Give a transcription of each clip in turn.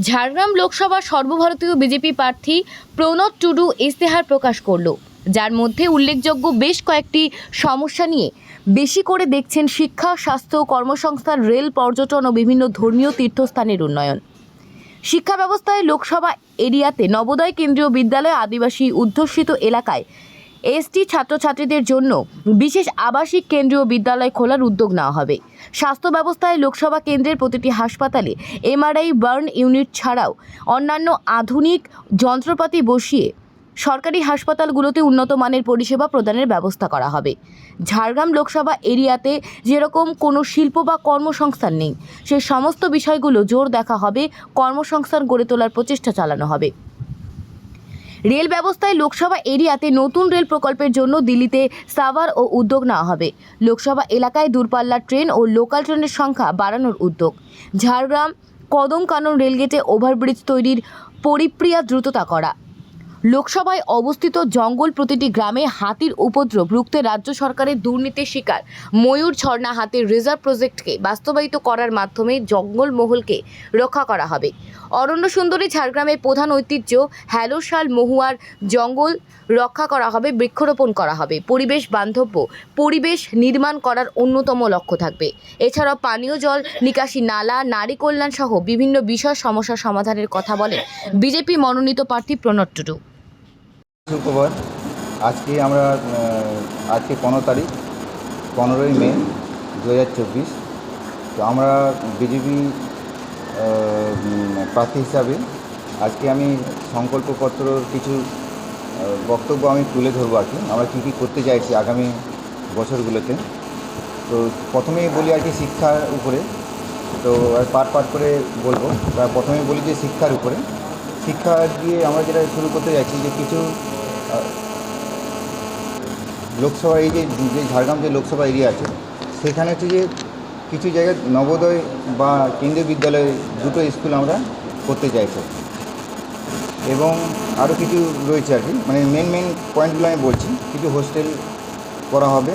ঝাড়গ্রাম লোকসভা সর্বভারতীয় বিজেপি প্রার্থী প্রণব টুডু ইস্তেহার প্রকাশ করল। যার মধ্যে উল্লেখযোগ্য বেশ কয়েকটি সমস্যা নিয়ে বেশি করে দেখছেন শিক্ষা, স্বাস্থ্য, কর্মসংস্থান, রেল, পর্যটন ও বিভিন্ন ধর্মীয় তীর্থস্থানের উন্নয়ন। শিক্ষা ব্যবস্থায় লোকসভা এরিয়াতে নবোদয় কেন্দ্রীয় বিদ্যালয় আদিবাসী অধ্যুষিত এলাকায় এসটি ছাত্রছাত্রীদের জন্য বিশেষ আবাসিক কেন্দ্রীয় বিদ্যালয় খোলার উদ্যোগ নেওয়া হবে। স্বাস্থ্য ব্যবস্থায় লোকসভা কেন্দ্রের প্রতিটি হাসপাতালে এমআরআই বার্ন ইউনিট ছাড়াও অন্যান্য আধুনিক যন্ত্রপাতি বসিয়ে সরকারি হাসপাতালগুলোতে উন্নত মানের পরিষেবা প্রদানের ব্যবস্থা করা হবে। ঝাড়গ্রাম লোকসভা এরিয়াতে যেরকম কোনো শিল্প বা কর্মসংস্থান নেই সেই সমস্ত বিষয়গুলো জোর দেখা হবে, কর্মসংস্থান গড়ে তোলার প্রচেষ্টা চালানো হবে। রেল ব্যবস্থায় লোকসভা এরিয়াতে নতুন রেল প্রকল্পের জন্য দিল্লিতে সাভার ও উদ্যোগ নেওয়া হবে। লোকসভা এলাকায় দূরপাল্লার ট্রেন ও লোকাল ট্রেনের সংখ্যা বাড়ানোর উদ্যোগ। ঝাড়গ্রাম কদমকানন রেলগেটে ওভারব্রিজ তৈরির পরিপ্রিয়া দ্রুততা করা। লোকসভায় অবস্থিত জঙ্গল প্রতিটি গ্রামে হাতির উপদ্রব রুখতে রাজ্য সরকারের দুর্নীতির শিকার। ময়ূর ঝর্ণা হাতির রিজার্ভ প্রজেক্টকে বাস্তবায়িত করার মাধ্যমে জঙ্গলমহলকে রক্ষা করা হবে। অরণ্য সুন্দরী ঝাড়গ্রামের প্রধান ঐতিহ্য হ্যালোশাল মহুয়ার জঙ্গল রক্ষা করা হবে, বৃক্ষরোপণ করা হবে। পরিবেশ বান্ধব্য, পরিবেশ নির্মাণ করার অন্যতম লক্ষ্য থাকবে। এছাড়াও পানীয় জল, নিকাশি নালা, নারী কল্যাণ সহ বিভিন্ন বিষয় সমস্যা সমাধানের কথা বলেন বিজেপি মনোনীত প্রার্থী প্রণব টুডু। সুখবর আজকে আমরা আজকে পনেরো তারিখ, পনেরোই মে দু হাজার চব্বিশ। তো আমরা বিজেপি প্রার্থী হিসাবে আজকে আমি সংকল্পপত্রর কিছু বক্তব্য আমি তুলে ধরবো আর কি। আমরা কী কী করতে চাইছি আগামী বছরগুলোতে। তো প্রথমেই বলি আর কি শিক্ষার উপরে। তো আর পার্ট পার্ট করে বলব। প্রথমেই বলি যে শিক্ষার উপরে। শিক্ষা দিয়ে আমরা যেটা শুরু করতে যাচ্ছি যে কিছু লোকসভা এই যে ঝাড়গ্রাম যে লোকসভা এরিয়া আছে, সেখানে হচ্ছে যে কিছু জায়গায় নবোদয় বা কেন্দ্রীয় বিদ্যালয় দুটো স্কুল আমরা করতে চাইছি। এবং আরও কিছু রয়েছে আর কি। মানে মেন মেন পয়েন্টগুলো আমি বলছি। কিছু হোস্টেল করা হবে,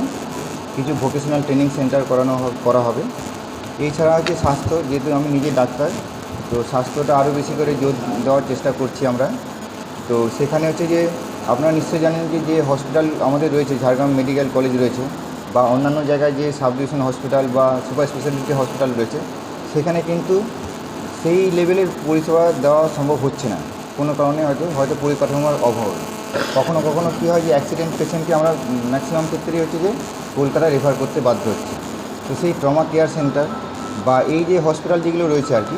কিছু ভোকেশনাল ট্রেনিং সেন্টার করানো করা হবে। এছাড়া হচ্ছে স্বাস্থ্য, যেহেতু আমি নিজে ডাক্তার, তো স্বাস্থ্যটা আরও বেশি করে জোর দেওয়ার চেষ্টা করছি আমরা। তো সেখানে হচ্ছে যে আপনারা নিশ্চয়ই জানেন যে যে হসপিটাল আমাদের রয়েছে, ঝাড়গ্রাম মেডিকেল কলেজ রয়েছে বা অন্যান্য জায়গায় যে সাব ডিভিশন হসপিটাল বা সুপার স্পেশালিটি হসপিটাল রয়েছে, সেখানে কিন্তু সেই লেভেলের পরিষেবা দেওয়া সম্ভব হচ্ছে না। কোনো কারণে হয়তো হয়তো পরিকাঠামোর অভাব। কখনো কখনো কী হয় যে অ্যাক্সিডেন্ট পেশেন্টকে আমরা ম্যাক্সিমাম ক্ষেত্রেই হচ্ছে যে কলকাতা রেফার করতে বাধ্য হচ্ছে। তো সেই ট্রমা কেয়ার সেন্টার বা এই যে হসপিটাল যেগুলো রয়েছে আর কি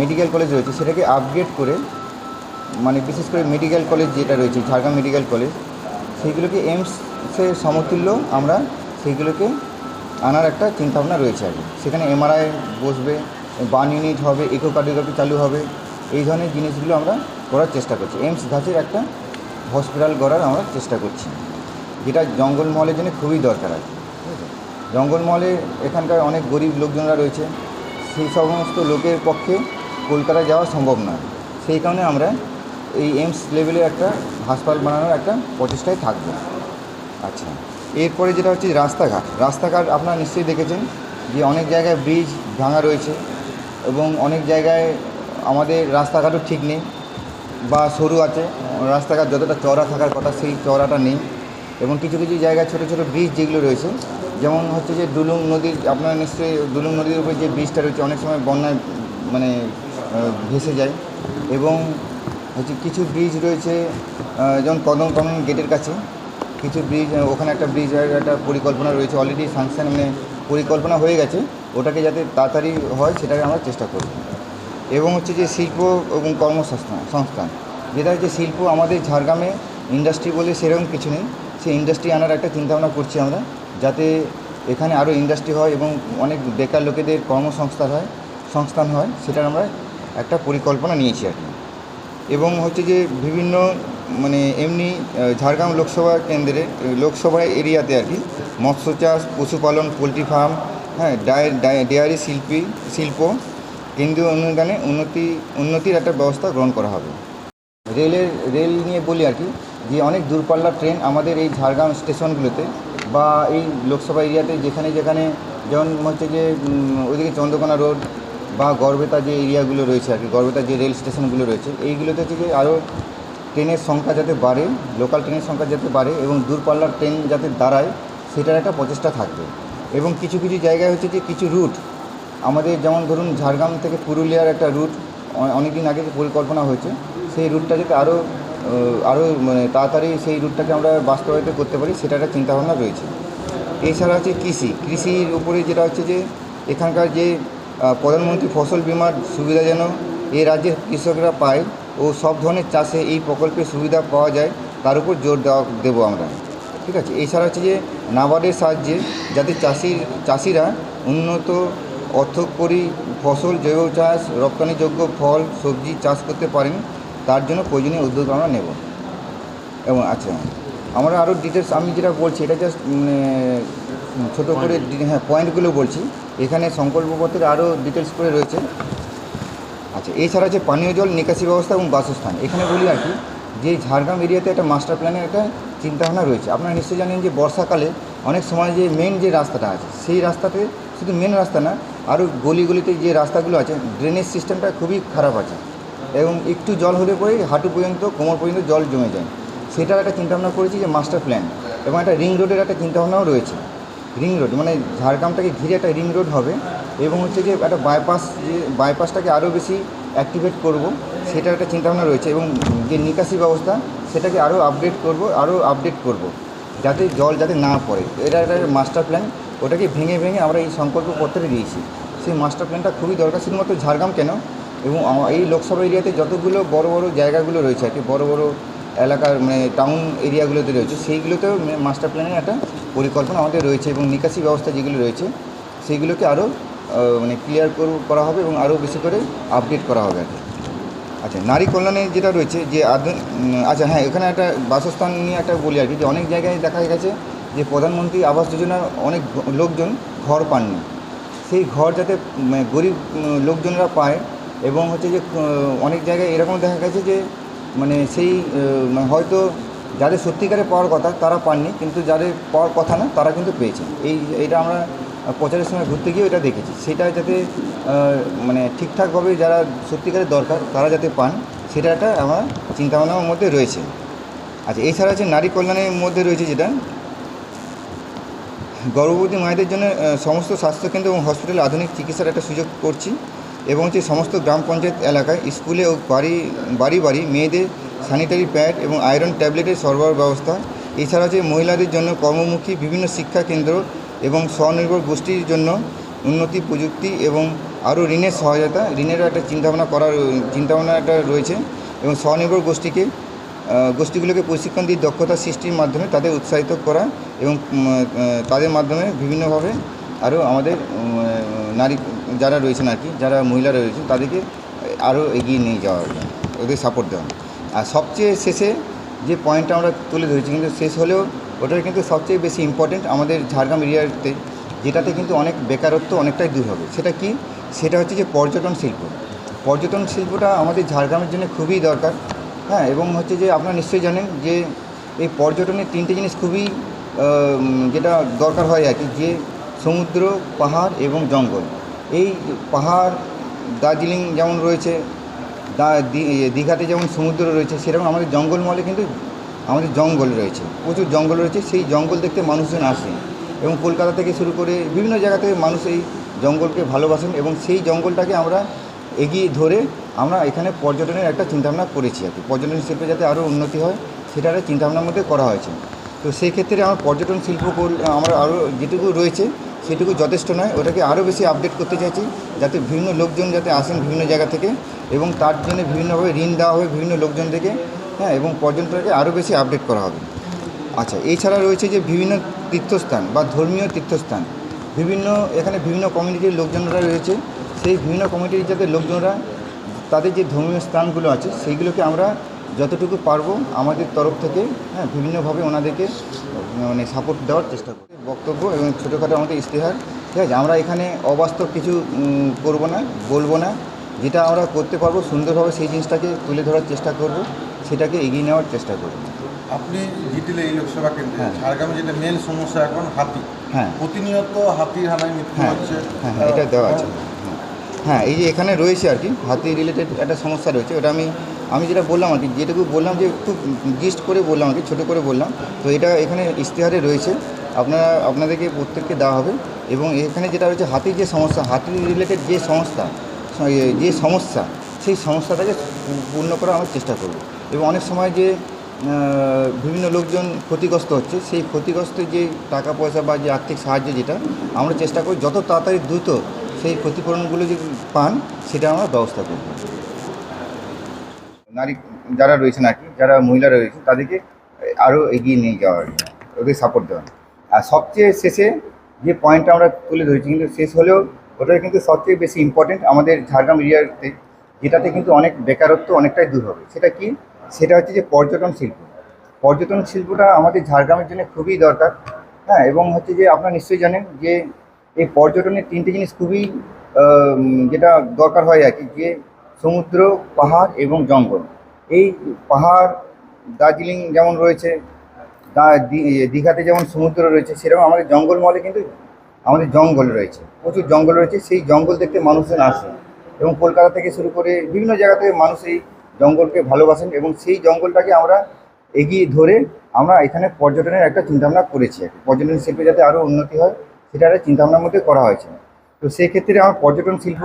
মেডিকেল কলেজ রয়েছে, সেটাকে আপগ্রেড করে মানে বিশেষ করে মেডিকেল কলেজ যেটা রয়েছে, ঝাড়গ্রাম মেডিকেল কলেজ সেইগুলোকে এইমসের সমতুল্য আমরা, সেইগুলোকে আনার একটা চিন্তাভাবনা রয়েছে আর সেখানে এমআরআই বসবে, বার্ন ইউনিট হবে ইকোকার্ডিওগ্রাফি চালু হবে, এই ধরনের জিনিসগুলো আমরা করার চেষ্টা করছি। এইমস ধাঁচের একটা হসপিটাল গড়ার আমরা চেষ্টা করছি। যেটা জঙ্গলমহলের জন্য খুবই দরকার আছে জঙ্গলমহলে এখানকার অনেক গরিব লোকজনরা রয়েছে, সেই সমস্ত লোকের পক্ষে কলকাতা যাওয়া সম্ভব নয়। সেই কারণে আমরা এই এইমস লেভেলের একটা হাসপাতাল বানানোর একটা প্রচেষ্টায় থাকব। আচ্ছা এরপরে যেটা হচ্ছে রাস্তাঘাট। রাস্তাঘাট আপনারা নিশ্চয়ই দেখেছেন যে অনেক জায়গায় ব্রিজ ভাঙা রয়েছে এবং অনেক জায়গায় আমাদের রাস্তাঘাটও ঠিক নেই বা সরু আছে। রাস্তাঘাট যতটা চওড়া থাকার কথা সেই চওড়াটা নেই এবং কিছু কিছু জায়গায় ছোটো ছোটো ব্রিজ যেগুলো রয়েছে, যেমন হচ্ছে যে দুলুং নদীর আপনারা নিশ্চয়ই দুলুং নদীর উপরে যে ব্রিজটা রয়েছে অনেক সময় বন্যায় মানে ভেসে যায় এবং হচ্ছে কিছু ব্রিজ রয়েছে যেমন কদম কদম গেটের কাছে। কিছু ব্রিজ ওখানে একটা ব্রিজ একটা পরিকল্পনা রয়েছে অলরেডি সাংশন মানে পরিকল্পনা হয়ে গেছে। ওটাকে যাতে তাড়াতাড়ি হয়, সেটাকে আমরা চেষ্টা করব। এবং হচ্ছে যে শিল্প এবং কর্মসংস্থান সংস্থান। যেটা হচ্ছে শিল্প আমাদের ঝাড়গ্রামে ইন্ডাস্ট্রি বলে সেরকম কিছু নেই। সেই ইন্ডাস্ট্রি আনার একটা চিন্তাভাবনা করছি আমরা, যাতে এখানে আরও ইন্ডাস্ট্রি হয় এবং অনেক বেকার লোকেদের কর্মসংস্থান হয়, সংস্থান হয়, সেটার আমরা একটা পরিকল্পনা নিয়েছি আর কি। এবং হচ্ছে যে বিভিন্ন মানে এমনি ঝাড়গ্রাম লোকসভা কেন্দ্রে লোকসভা এরিয়াতে আর কি মৎস্য চাষ, পশুপালন, পোলট্রি ফার্ম হ্যাঁ ডায়- ডায়- ডেয়ারি শিল্পী, শিল্প, কেন্দ্রীয় অনুদানে উন্নতি, উন্নতির একটা ব্যবস্থা গ্রহণ করা হবে। রেলের, রেল নিয়ে বলি আর কি, যে অনেক দূরপাল্লার ট্রেন আমাদের এই ঝাড়গ্রাম স্টেশনগুলোতে বা এই লোকসভা এরিয়াতে যেখানে যেখানে যেমন হচ্ছে যে ওইদিকে চন্দ্রকোনা রোড বা গড়বেতা যে এরিয়াগুলো রয়েছে আর কি, গড়বেতা যে রেল স্টেশনগুলো রয়েছে, এইগুলোতে হচ্ছে যে আরও ট্রেনের সংখ্যা যাতে বাড়ে, লোকাল ট্রেনের সংখ্যা যাতে বাড়ে এবং দূরপাল্লার ট্রেন যাতে দাঁড়ায়, সেটার একটা প্রচেষ্টা থাকবে। এবং কিছু কিছু জায়গায় হচ্ছে যে কিছু রুট, আমাদের যেমন ধরুন ঝাড়গ্রাম থেকে পুরুলিয়ার একটা রুট অনেক দিন আগে যে পরিকল্পনা হয়েছে, সেই রুটটা যাতে আরও আরও মানে তাড়াতাড়ি সেই রুটটাকে আমরা বাস্তবায়িত করতে পারি, সেটা একটা চিন্তাভাবনা রয়েছে। এছাড়া হচ্ছে কৃষি, কৃষির উপরে যেটা হচ্ছে যে এখানকার যে প্রধানমন্ত্রী ফসল বিমার সুবিধা যেন এই রাজ্যের কৃষকরা পায় ও সব ধরনের চাষে এই প্রকল্পের সুবিধা পাওয়া যায়, তার উপর জোর দেওয়া, দেবো আমরা। ঠিক আছে? এছাড়া হচ্ছে যে নাবার্ডের সাহায্যে যাতে চাষির, চাষিরা উন্নত অর্থকরী ফসল, জৈব চাষ, রপ্তানিযোগ্য ফল, সবজি চাষ করতে পারেন, তার জন্য প্রয়োজনীয় উদ্যোগ আমরা নেব। এবং আচ্ছা আমরা আরও ডিটেলস আমি যেটা বলছি, এটা জাস্ট মানে ছোটো করে হ্যাঁ পয়েন্টগুলো বলছি। এখানে সংকল্পপত্রে আরও ডিটেলস করে রয়েছে। আচ্ছা এছাড়া যে পানীয় জল নিকাশি ব্যবস্থা এবং বাসস্থান। এখানে বলি আর কি যে ঝাড়গ্রাম এরিয়াতে একটা মাস্টার প্ল্যানের একটা চিন্তাভাবনা রয়েছে। আপনারা নিশ্চয়ই জানেন যে বর্ষাকালে অনেক সময় যে মেন যে রাস্তাটা আছে সেই রাস্তাতে শুধু মেন রাস্তা না আরও গলিগুলিতে যে রাস্তাগুলো আছে ড্রেনেজ সিস্টেমটা খুবই খারাপ আছে। এবং একটু জল হলে পরেই হাঁটু পর্যন্ত কোমর পর্যন্ত জল জমে যায়। সেটার একটা চিন্তাভাবনা করেছি যে মাস্টার প্ল্যান এবং একটা রিং রোডের একটা চিন্তাভাবনাও রয়েছে। রিং রোড মানে ঝাড়গ্রামটাকে ঘিরে একটা রিং রোড হবে এবং হচ্ছে যে একটা বাইপাস যে বাইপাসটাকে আরও বেশি অ্যাক্টিভেট করব, সেটার একটা চিন্তাভাবনা রয়েছে এবং যে নিকাশি ব্যবস্থা, সেটাকে আরও আপডেট করব, আরও আপডেট করব, যাতে জল যাতে না পড়ে। এটা একটা মাস্টার প্ল্যান ওটাকে ভেঙে ভেঙে আমরা এই সংকল্পপত্রে দিয়েছি। সেই মাস্টার প্ল্যানটা খুবই দরকার, শুধুমাত্র ঝাড়গ্রাম কেন? এবং এই লোকসভা এরিয়াতে যতগুলো বড় বড় জায়গাগুলো রয়েছে আর কি, বড় বড় এলাকার মানে টাউন এরিয়াগুলোতে রয়েছে, সেইগুলোতেও মাস্টার প্ল্যানের একটা পরিকল্পনা আমাদের রয়েছে এবং নিকাশি ব্যবস্থা যেগুলো রয়েছে, সেইগুলোকে আরও মানে ক্লিয়ার করা হবে এবং আরও বেশি করে আপডেট করা হবে আর কি। আচ্ছা নারী কল্যাণে যেটা রয়েছে যে আচ্ছা হ্যাঁ এখানে একটা বাসস্থান নিয়ে একটা বলি আর কি, যে অনেক জায়গায় দেখা গেছে যে প্রধানমন্ত্রী আবাস যোজনার অনেক লোকজন ঘর পাননি। সেই ঘর যাতে গরিব লোকজনরা পায় এবং হচ্ছে যে অনেক জায়গায় এরকম দেখা গেছে যে মানে সেই মানে হয়তো যাদের সত্যিকারে পাওয়ার কথা তারা পাননি, কিন্তু যাদের পাওয়ার কথা না, তারা কিন্তু পেয়েছে। এই এটা আমরা প্রচারের সময় ঘুরতে গিয়েও এটা দেখেছি। সেটা যাতে মানে ঠিকঠাকভাবে যারা সত্যিকারের দরকার, তারা যাতে পান, সেটা একটা আমার চিন্তাভাবনার মধ্যে রয়েছে। আচ্ছা এছাড়া আছে নারী কল্যাণের মধ্যে রয়েছে যেটা। গর্ভবতী মায়েদের জন্য সমস্ত স্বাস্থ্যকেন্দ্র এবং হসপিটালে আধুনিক চিকিৎসার একটা সুযোগ করছি। এবং হচ্ছে সমস্ত গ্রাম পঞ্চায়েত এলাকায় স্কুলে ও বাড়ি বাড়ি বাড়ি মেয়েদের স্যানিটারি প্যাড এবং আয়রন ট্যাবলেটের সরবরাহ ব্যবস্থা। এছাড়া হচ্ছে মহিলাদের জন্য কর্মমুখী বিভিন্ন শিক্ষা কেন্দ্র এবং স্বনির্ভর গোষ্ঠীর জন্য উন্নতি প্রযুক্তি এবং আরও ঋণের সহায়তা ঋণেরও একটা চিন্তাভাবনা করার চিন্তাভাবনা একটা রয়েছে এবং স্বনির্ভর গোষ্ঠীকে গোষ্ঠীগুলোকে প্রশিক্ষণ দিয়ে দক্ষতা সৃষ্টির মাধ্যমে তাদের উৎসাহিত করা এবং তাদের মাধ্যমে বিভিন্নভাবে আরও আমাদের নারী যারা রয়েছেন আর কি, যারা মহিলারা রয়েছেন তাদেরকে আরও এগিয়ে নিয়ে যাওয়া ওদের সাপোর্ট দেওয়া আর সবচেয়ে শেষে যে পয়েন্টটা আমরা তুলে ধরেছি, কিন্তু শেষ হলেও ওটার কিন্তু সবচেয়ে বেশি ইম্পর্টেন্ট আমাদের ঝাড়গ্রাম এরিয়াতে, যেটাতে কিন্তু অনেক বেকারত্ব অনেকটাই দূর হবে। সেটা কি? সেটা হচ্ছে যে পর্যটন শিল্প। পর্যটন শিল্পটা আমাদের ঝাড়গ্রামের জন্য খুবই দরকার হ্যাঁ এবং হচ্ছে যে আপনারা নিশ্চয়ই জানেন যে এই পর্যটনের তিনটে জিনিস খুবই যেটা দরকার হয় আর কি, যে সমুদ্র, পাহাড় এবং জঙ্গল। এই পাহাড়, দার্জিলিং যেমন রয়েছে দীঘাতে যেমন সমুদ্র রয়েছে, সেরকম আমাদের জঙ্গলমহলে কিন্তু আমাদের জঙ্গল রয়েছে, প্রচুর জঙ্গল রয়েছে, সেই জঙ্গল দেখতে মানুষজন আসে এবং কলকাতা থেকে শুরু করে বিভিন্ন জায়গা থেকে মানুষ এই জঙ্গলকে ভালোবাসেন এবং সেই জঙ্গলটাকে আমরা এগিয়ে ধরে আমরা এখানে পর্যটনের একটা চিন্তাভাবনা করেছি আর কি। পর্যটন শিল্পে যাতে আরও উন্নতি হয় সেটা একটা চিন্তাভাবনার মধ্যে করা হয়েছে। তো সেই ক্ষেত্রে আমার পর্যটন শিল্প আমরা আরও যেটুকু রয়েছে সেটুকু যথেষ্ট নয়। ওটাকে আরও বেশি আপডেট করতে চাইছি, যাতে বিভিন্ন লোকজন যাতে আসেন বিভিন্ন জায়গা থেকে এবং তার জন্য বিভিন্নভাবে ঋণ দেওয়া হবে বিভিন্ন লোকজন থেকে হ্যাঁ এবং পর্যটনটাকে আরও বেশি আপডেট করা হবে। আচ্ছা এছাড়া রয়েছে যে বিভিন্ন তীর্থস্থান বা ধর্মীয় তীর্থস্থান, বিভিন্ন, এখানে বিভিন্ন কমিউনিটির লোকজনরা রয়েছে। সেই বিভিন্ন কমিউনিটির যাতে লোকজনরা, তাদের যে ধর্মীয় স্থানগুলো আছে, সেইগুলোকে আমরা যতটুকু পারব আমাদের তরফ থেকে হ্যাঁ বিভিন্নভাবে ওনাদেরকে মানে সাপোর্ট দেওয়ার চেষ্টা করি বক্তব্য এবং ছোটোখাটো আমাদের ইশতেহার ঠিক আছে? আমরা এখানে অবাস্তব কিছু করব না বলব না। যেটা আমরা করতে পারব সুন্দরভাবে সেই জিনিসটাকে তুলে ধরার চেষ্টা করব সেটাকে এগিয়ে নেওয়ার চেষ্টা করব। আপনি জিতলে এই লোকসভা কেন্দ্রে হ্যাঁ। ঝাড়গ্রামে যেটা মেন সমস্যা এখন হাতি। হ্যাঁ। প্রতিনিয়ত হাতির হানায় মৃত্যু হ্যাঁ। হচ্ছে হ্যাঁ হ্যাঁ এটা দেওয়া আছে। হ্যাঁ এই যে এখানে রয়েছে আর কি, হাতি রিলেটেড একটা সমস্যা রয়েছে, ওটা আমি আমি যেটা বললাম আর কি, যেটুকু বললাম যে একটু গিস্ট করে বললাম আর কি, ছোটো করে বললাম, তো এটা এখানে ইশতেহারে রয়েছে, আপনারা, আপনাদেরকে প্রত্যেককে দেওয়া হবে, এবং এখানে যেটা রয়েছে হাতির যে সমস্যা, হাতি রিলেটেড যে সমস্যা যে সমস্যা, সেই সমস্যাটাকে পূর্ণ করার আমরা চেষ্টা করব, এবং অনেক সময় যে বিভিন্ন লোকজন ক্ষতিগ্রস্ত হচ্ছে, সেই ক্ষতিগ্রস্ত যে টাকা পয়সা বা যে আর্থিক সাহায্য যেটা, আমরা চেষ্টা করি যত তাড়াতাড়ি দ্রুত সেই ক্ষতিপূরণগুলো যদি পান, সেটা আমরা ব্যবস্থা করব। নারী যারা রয়েছেন আর কি, যারা মহিলারা রয়েছে, তাদেরকে আরও এগিয়ে নিয়ে যাওয়ার ওদের সাপোর্ট দেওয়া আর সবচেয়ে শেষে যে পয়েন্টটা আমরা তুলে ধরেছি, কিন্তু শেষ হলেও ওটাই কিন্তু সবচেয়ে বেশি ইম্পর্টেন্ট আমাদের ঝাড়গ্রাম এরিয়াতে, যেটাতে কিন্তু অনেক বেকারত্ব অনেকটাই দূর হবে। সেটা কি? সেটা হচ্ছে যে পর্যটন শিল্প। পর্যটন শিল্পটা আমাদের ঝাড়গ্রামের জন্য খুবই দরকার হ্যাঁ এবং হচ্ছে যে আপনারা নিশ্চয়ই জানেন যে এই পর্যটনের তিনটে জিনিস খুবই যেটা দরকার হয় আর কি, যে সমুদ্র, পাহাড় এবং জঙ্গল। এই পাহাড়, দার্জিলিং যেমন রয়েছে দীঘাতে যেমন সমুদ্র রয়েছে, সেরকম আমাদের জঙ্গলমহলে কিন্তু আমাদের জঙ্গল রয়েছে, প্রচুর জঙ্গল রয়েছে, সেই জঙ্গল দেখতে মানুষজন আসে। এবং কলকাতা থেকে শুরু করে বিভিন্ন জায়গা থেকে মানুষ এই জঙ্গলকে ভালোবাসেন এবং সেই জঙ্গলটাকে আমরা এগিয়ে ধরে আমরা এখানে পর্যটনের একটা চিন্তাভাবনা করেছি পর্যটন শিল্পে যাতে আরও উন্নতি হয় সেটা একটা চিন্তাভাবনার মধ্যে করা হয়েছে। তো সেই ক্ষেত্রে আমার পর্যটন শিল্প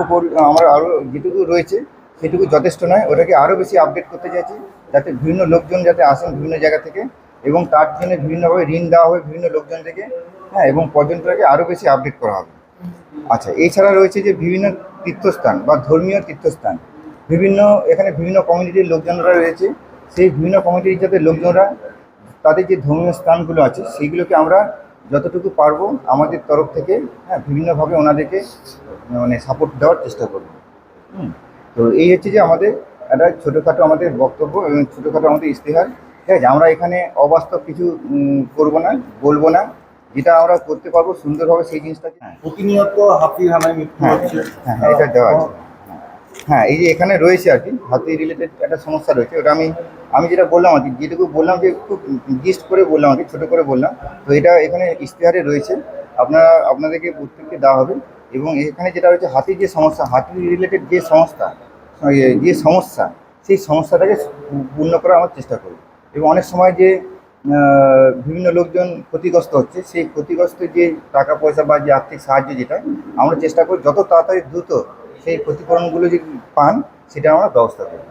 আমার আরও যেটুকু রয়েছে, সেটুকু যথেষ্ট নয়। ওটাকে আরও বেশি আপডেট করতে চাইছি, যাতে বিভিন্ন লোকজন যাতে আসেন বিভিন্ন জায়গা থেকে এবং তার জন্য বিভিন্নভাবে ঋণ দেওয়া হবে বিভিন্ন লোকজন থেকে হ্যাঁ এবং পর্যটনটাকে আরও বেশি আপডেট করা হবে। আচ্ছা এছাড়া রয়েছে যে বিভিন্ন তীর্থস্থান বা ধর্মীয় তীর্থস্থান, বিভিন্ন, এখানে বিভিন্ন কমিউনিটির লোকজনরা রয়েছে। সেই বিভিন্ন কমিউনিটির যাতে লোকজনরা, তাদের যে ধর্মীয় স্থানগুলো আছে সেইগুলোকে আমরা যতটুকু পারব আমাদের তরফ থেকে হ্যাঁ বিভিন্নভাবে ওনাদেরকে মানে সাপোর্ট দেওয়ার চেষ্টা করব। হুম তো এই হচ্ছে যে আমাদের একটা ছোটোখাটো আমাদের বক্তব্য এবং ছোটোখাটো আমাদের ইশতেহার। ঠিক আছে আমরা এখানে অবাস্তব কিছু করব না বলব না। যেটা আমরা করতে পারব সুন্দরভাবে সেই জিনিসটাকে হ্যাঁ প্রতিনিয়ত হাতির হানায় মৃত্যু হ্যাঁ হচ্ছে। হ্যাঁ হ্যাঁ, এটা দেওয়া আছে। হ্যাঁ। এই যে এখানে রয়েছে আর কি, হাতি রিলেটেড একটা সমস্যা রয়েছে। ওটা আমি আমি যেটা বললাম আর কি, যেটুকু বললাম যে খুব গিস্ট করে বললাম আর কি, ছোটো করে বললাম। তো এটা এখানে ইশতেহারে রয়েছে। আপনারা, আপনাদেরকে প্রত্যেককে দেওয়া হবে। এবং এখানে যেটা রয়েছে হাতির যে সমস্যা, হাতি রিলেটেড যে সংস্থা যে সমস্যা, সেই সমস্যাটাকে পূর্ণ করার আমার চেষ্টা করি এবং অনেক সময় যে বিভিন্ন লোকজন ক্ষতিগ্রস্ত হচ্ছে, সেই ক্ষতিগ্রস্ত যে টাকা পয়সা বা যে আর্থিক সাহায্য যেটা, আমরা চেষ্টা করি যত তাড়াতাড়ি দ্রুত সেই ক্ষতিপূরণগুলো যদি পান সেটা আমরা ব্যবস্থা করি